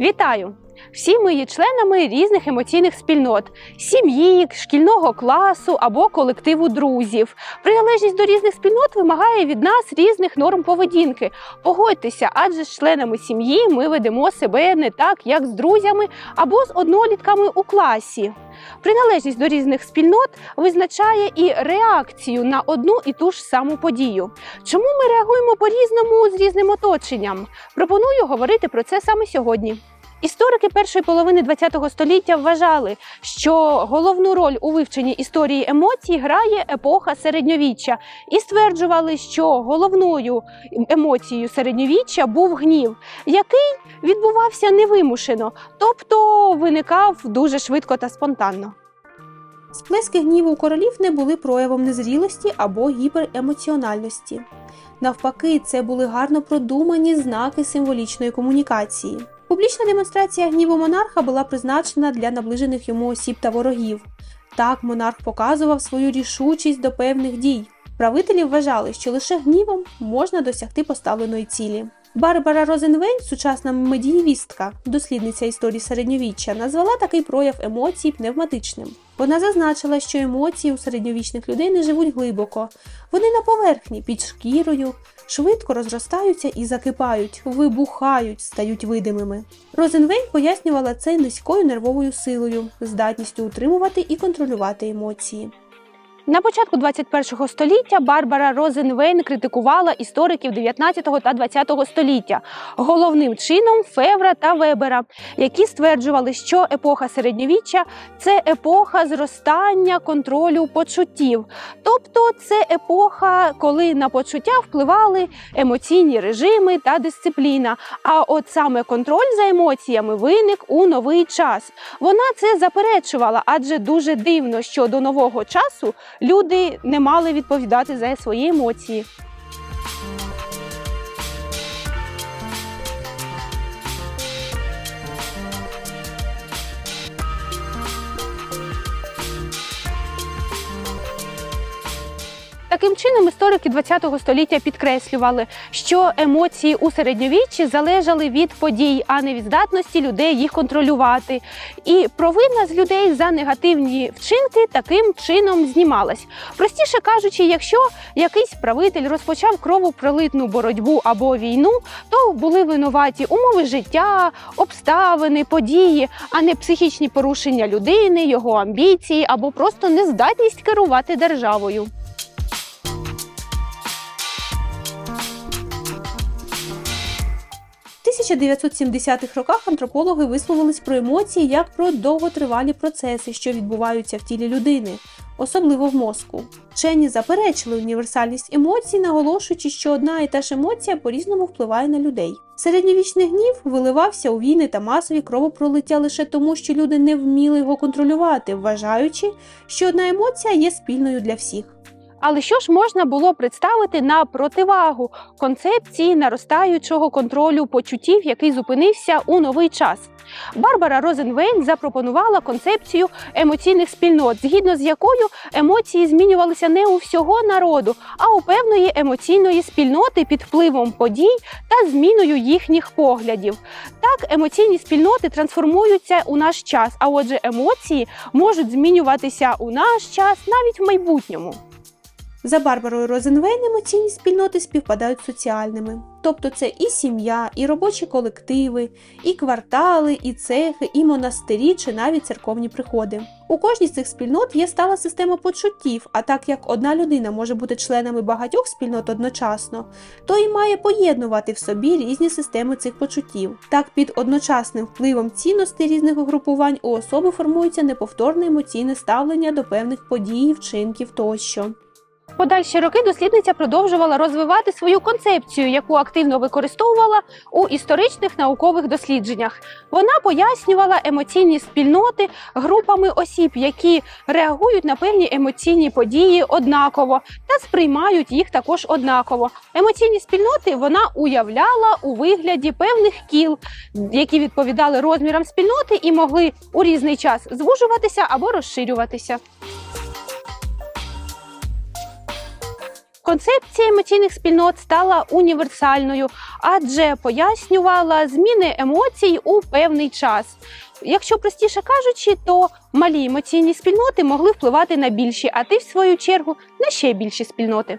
Вітаю! Всі ми є членами різних емоційних спільнот сім'ї, шкільного класу або колективу друзів. Приналежність до різних спільнот вимагає від нас різних норм поведінки. Погодьтеся, адже з членами сім'ї ми ведемо себе не так, як з друзями або з однолітками у класі. Приналежність до різних спільнот визначає і реакцію на одну і ту ж саму подію. Чому ми реагуємо по-різному з різним оточенням? Пропоную говорити про це саме сьогодні. Історики першої половини ХХ століття вважали, що головну роль у вивченні історії емоцій грає епоха середньовіччя, і стверджували, що головною емоцією середньовіччя був гнів, який відбувався невимушено, тобто виникав дуже швидко та спонтанно. Сплески гніву королів не були проявом незрілості або гіперемоціональності. Навпаки, це були гарно продумані знаки символічної комунікації. Публічна демонстрація гніву монарха була призначена для наближених йому осіб та ворогів. Так монарх показував свою рішучість до певних дій. Правителі вважали, що лише гнівом можна досягти поставленої цілі. Барбара Розенвейн, сучасна медієвістка, дослідниця історії середньовіччя, назвала такий прояв емоцій пневматичним. Вона зазначила, що емоції у середньовічних людей не живуть глибоко, вони на поверхні, під шкірою, швидко розростаються і закипають, вибухають, стають видимими. Розенвейн пояснювала це низькою нервовою силою, здатністю утримувати і контролювати емоції. На початку 21 століття Барбара Розенвейн критикувала істориків 19 та 20 століття, головним чином Февра та Вебера, які стверджували, що епоха середньовіччя це епоха зростання контролю почуттів, тобто це епоха, коли на почуття впливали емоційні режими та дисципліна. А от саме контроль за емоціями виник у новий час. Вона це заперечувала, адже дуже дивно, що до нового часу люди не мали відповідати за свої емоції. Таким чином, історики ХХ століття підкреслювали, що емоції у середньовіччі залежали від подій, а не від здатності людей їх контролювати. І провина з людей за негативні вчинки таким чином знімалась. Простіше кажучи, якщо якийсь правитель розпочав кровопролитну боротьбу або війну, то були винуваті умови життя, обставини, події, а не психічні порушення людини, його амбіції або просто нездатність керувати державою. 1970-х роках антропологи висловились про емоції як про довготривалі процеси, що відбуваються в тілі людини, особливо в мозку. Вчені заперечили універсальність емоцій, наголошуючи, що одна і та ж емоція по-різному впливає на людей. Середньовічний гнів виливався у війни та масові кровопролиття лише тому, що люди не вміли його контролювати, вважаючи, що одна емоція є спільною для всіх. Але що ж можна було представити на противагу концепції наростаючого контролю почуттів, який зупинився у новий час? Барбара Розенвейн запропонувала концепцію емоційних спільнот, згідно з якою емоції змінювалися не у всього народу, а у певної емоційної спільноти під впливом подій та зміною їхніх поглядів. Так, емоційні спільноти трансформуються у наш час, а отже, емоції можуть змінюватися у наш час навіть в майбутньому. За Барбарою Розенвейн емоційні спільноти співпадають з соціальними. Тобто це і сім'я, і робочі колективи, і квартали, і цехи, і монастирі чи навіть церковні приходи. У кожній з цих спільнот є стала система почуттів, а так як одна людина може бути членами багатьох спільнот одночасно, то і має поєднувати в собі різні системи цих почуттів. Так, під одночасним впливом цінностей різних угрупувань у особи формується неповторне емоційне ставлення до певних подій, вчинків тощо. Подальші роки дослідниця продовжувала розвивати свою концепцію, яку активно використовувала у історичних наукових дослідженнях. Вона пояснювала емоційні спільноти групами осіб, які реагують на певні емоційні події однаково та сприймають їх також однаково. Емоційні спільноти вона уявляла у вигляді певних кіл, які відповідали розмірам спільноти і могли у різний час звужуватися або розширюватися. Концепція емоційних спільнот стала універсальною, адже пояснювала зміни емоцій у певний час. Якщо простіше кажучи, то малі емоційні спільноти могли впливати на більші, а ти, в свою чергу, на ще більші спільноти.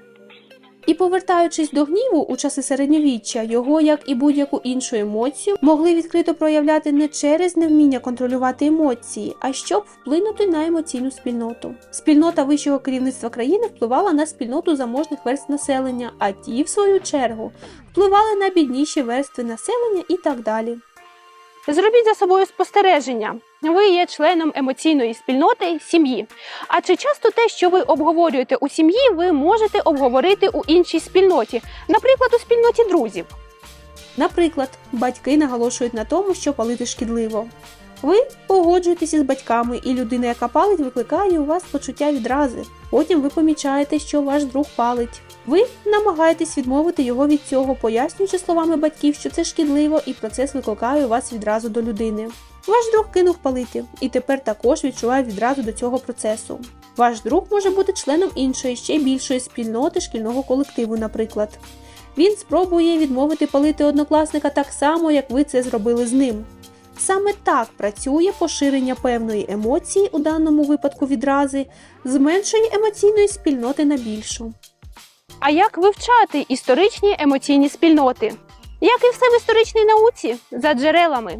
І повертаючись до гніву у часи середньовіччя, його, як і будь-яку іншу емоцію, могли відкрито проявляти не через невміння контролювати емоції, а щоб вплинути на емоційну спільноту. Спільнота вищого керівництва країни впливала на спільноту заможних верств населення, а ті, в свою чергу, впливали на бідніші верстви населення і так далі. Зробіть за собою спостереження. Ви є членом емоційної спільноти сім'ї. А чи часто те, що ви обговорюєте у сім'ї, ви можете обговорити у іншій спільноті, наприклад, у спільноті друзів? Наприклад, батьки наголошують на тому, що палити шкідливо. Ви погоджуєтеся з батьками, і людина, яка палить, викликає у вас почуття відрази. Потім ви помічаєте, що ваш друг палить. Ви намагаєтесь відмовити його від цього, пояснюючи словами батьків, що це шкідливо, і процес викликає у вас відразу до людини. Ваш друг кинув палити, і тепер також відчуває відразу до цього процесу. Ваш друг може бути членом іншої, ще більшої спільноти шкільного колективу, наприклад. Він спробує відмовити палити однокласника так само, як ви це зробили з ним. Саме так працює поширення певної емоції, у даному випадку відрази, з меншої емоційної спільноти на більшу. А як вивчати історичні емоційні спільноти? Як і все в історичній науці, за джерелами.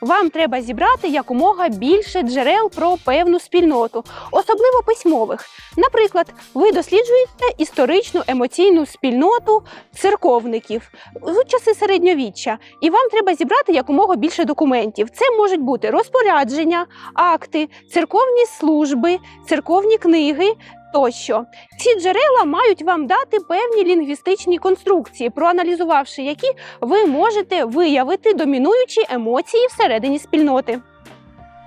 Вам треба зібрати якомога більше джерел про певну спільноту, особливо письмових. Наприклад, ви досліджуєте історичну емоційну спільноту церковників у часи середньовіччя, і вам треба зібрати якомога більше документів. Це можуть бути розпорядження, акти, церковні служби, церковні книги. Тощо ці джерела мають вам дати певні лінгвістичні конструкції, проаналізувавши які ви можете виявити домінуючі емоції всередині спільноти.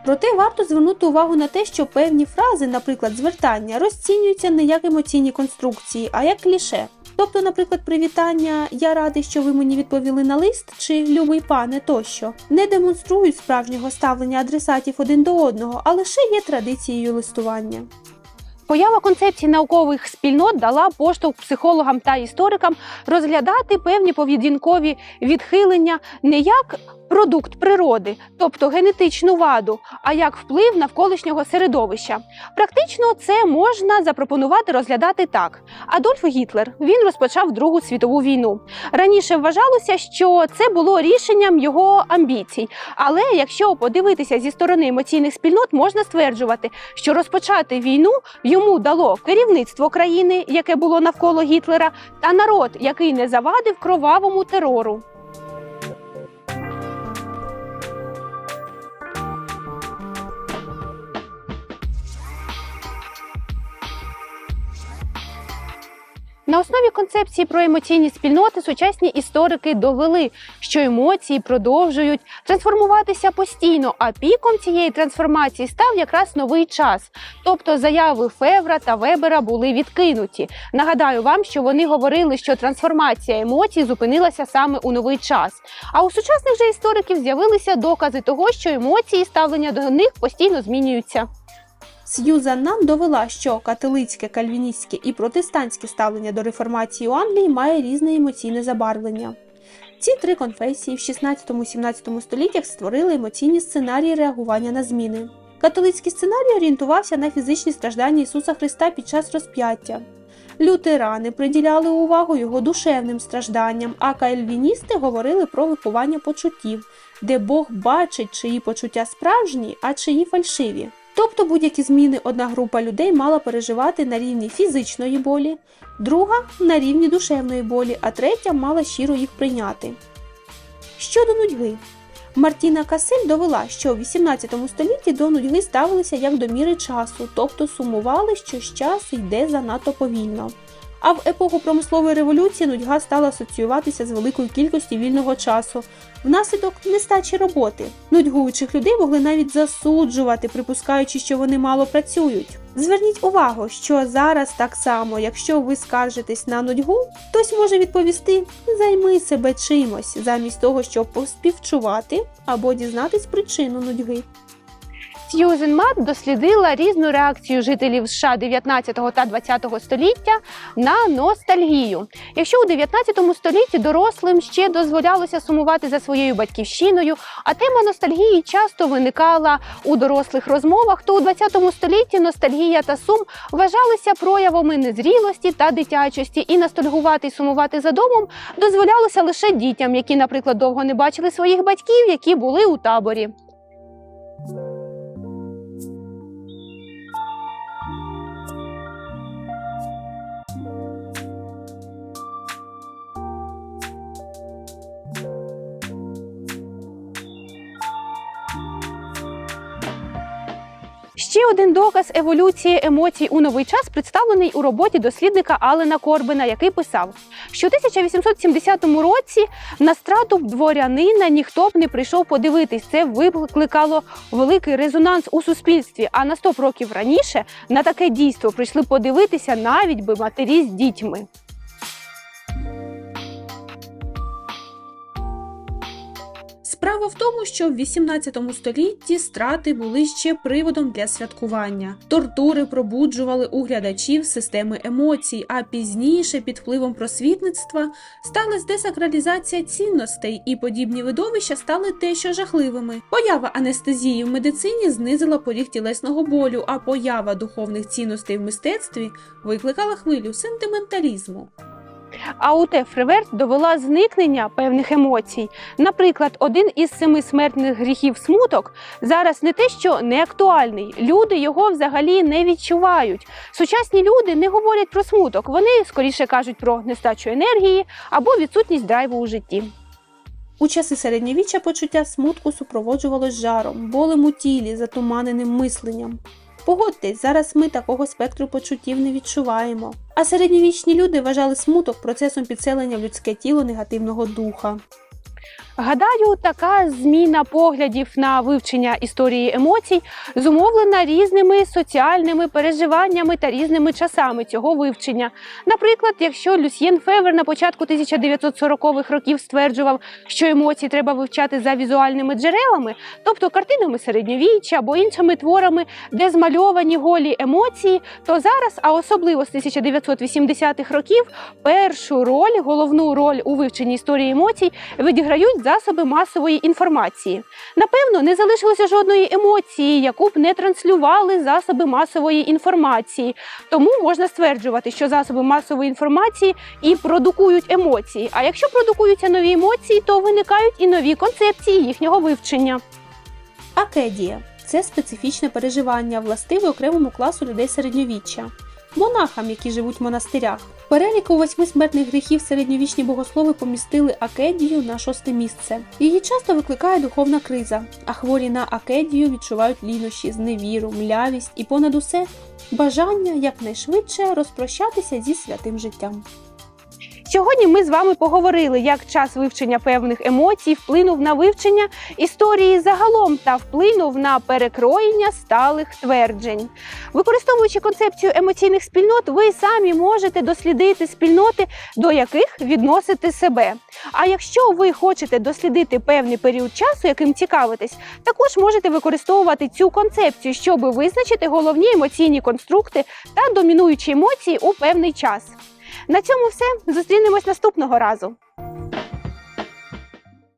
Проте варто звернути увагу на те, що певні фрази, наприклад, звертання, розцінюються не як емоційні конструкції, а як кліше. Тобто, наприклад, привітання Я радий, що ви мені відповіли на лист чи Любий пане тощо не демонструють справжнього ставлення адресатів один до одного, а лише є традицією листування. Поява концепції наукових спільнот дала поштовх психологам та історикам розглядати певні поведінкові відхилення не як продукт природи, тобто генетичну ваду, а як вплив навколишнього середовища. Практично це можна запропонувати розглядати так: Адольф Гітлер він розпочав Другу світову війну. Раніше вважалося, що це було рішенням його амбіцій. Але якщо подивитися зі сторони емоційних спільнот, можна стверджувати, що розпочати війну йому дало керівництво країни, яке було навколо Гітлера, та народ, який не завадив кровавому терору. На основі концепції про емоційні спільноти сучасні історики довели, що емоції продовжують трансформуватися постійно, а піком цієї трансформації став якраз новий час. Тобто заяви Февра та Вебера були відкинуті. Нагадаю вам, що вони говорили, що трансформація емоцій зупинилася саме у новий час. А у сучасних же істориків з'явилися докази того, що емоції і ставлення до них постійно змінюються. Сьюзан Нан довела, що католицьке, кальвіністське і протестантське ставлення до реформації у Англії має різне емоційне забарвлення. Ці три конфесії в 16-17 століттях створили емоційні сценарії реагування на зміни. Католицький сценарій орієнтувався на фізичні страждання Ісуса Христа під час розп'яття. Лютерани приділяли увагу його душевним стражданням, а кальвіністи говорили про виховання почуттів, де Бог бачить, чиї почуття справжні, а чиї фальшиві. Тобто будь-які зміни одна група людей мала переживати на рівні фізичної болі, друга на рівні душевної болі, а третя мала щиро їх прийняти. Щодо нудьги, Мартіна Касель довела, що в 18 столітті до нудьги ставилися як до міри часу, тобто сумували, що час йде занадто повільно. А в епоху промислової революції нудьга стала асоціюватися з великою кількістю вільного часу внаслідок нестачі роботи. Нудьгуючих людей могли навіть засуджувати, припускаючи, що вони мало працюють. Зверніть увагу, що зараз так само, якщо ви скаржитесь на нудьгу, хтось може відповісти: займи себе чимось, замість того, щоб поспівчувати або дізнатись причину нудьги. Сьюзен Мат дослідила різну реакцію жителів США 19 та 20 століття на ностальгію. Якщо у 19 столітті дорослим ще дозволялося сумувати за своєю батьківщиною, а тема ностальгії часто виникала у дорослих розмовах, то у 20 столітті ностальгія та сум вважалися проявами незрілості та дитячості, і ностальгувати і сумувати за домом дозволялося лише дітям, які, наприклад, довго не бачили своїх батьків, які були у таборі. Один доказ еволюції емоцій у новий час представлений у роботі дослідника Алена Корбина, який писав, що у 1870 році на страту дворянина ніхто б не прийшов подивитись. Це викликало великий резонанс у суспільстві. А на 100 років раніше на таке дійство прийшли подивитися навіть би матері з дітьми. Справа в тому, що в 18 столітті страти були ще приводом для святкування. Тортури пробуджували у глядачів системи емоцій, а пізніше, під впливом просвітництва, сталася десакралізація цінностей, і подібні видовища стали дещо жахливими. Поява анестезії в медицині знизила поріг тілесного болю, а поява духовних цінностей в мистецтві викликала хвилю сентименталізму. А УТ Фреверт довела зникнення певних емоцій. Наприклад, один із семи смертних гріхів смуток зараз не те, що не актуальний. Люди його взагалі не відчувають. Сучасні люди не говорять про смуток. Вони скоріше кажуть про нестачу енергії або відсутність драйву у житті. У часи середньовіччя почуття смутку супроводжувалось жаром, болем у тілі, затуманеним мисленням. Погодьтесь, зараз ми такого спектру почуттів не відчуваємо. А середньовічні люди вважали смуток процесом підселення в людське тіло негативного духа. Гадаю, така зміна поглядів на вивчення історії емоцій зумовлена різними соціальними переживаннями та різними часами цього вивчення. Наприклад, якщо Люсьєн Февер на початку 1940-х років стверджував, що емоції треба вивчати за візуальними джерелами, тобто картинами середньовіччя або іншими творами, де змальовані голі емоції, то зараз, а особливо з 1980-х років, першу роль, головну роль у вивченні історії емоцій відіграють засоби масової інформації. Напевно, не залишилося жодної емоції, яку б не транслювали засоби масової інформації. Тому можна стверджувати, що засоби масової інформації і продукують емоції. А якщо продукуються нові емоції, то виникають і нові концепції їхнього вивчення. Акедія це специфічне переживання, властиве окремому класу людей середньовіччя. Монахам, які живуть в монастирях. Переліку восьми смертних гріхів середньовічні богослови помістили Акедію на шосте місце. Її часто викликає духовна криза, а хворі на Акедію відчувають лінощі, зневіру, млявість і понад усе бажання якнайшвидше розпрощатися зі святим життям. Сьогодні ми з вами поговорили, як час вивчення певних емоцій вплинув на вивчення історії загалом та вплинув на перекроєння сталих тверджень. Використовуючи концепцію емоційних спільнот, ви самі можете дослідити спільноти, до яких відносите себе. А якщо ви хочете дослідити певний період часу, яким цікавитесь, також можете використовувати цю концепцію, щоб визначити головні емоційні конструкти та домінуючі емоції у певний час. На цьому все. Зустрінемось наступного разу.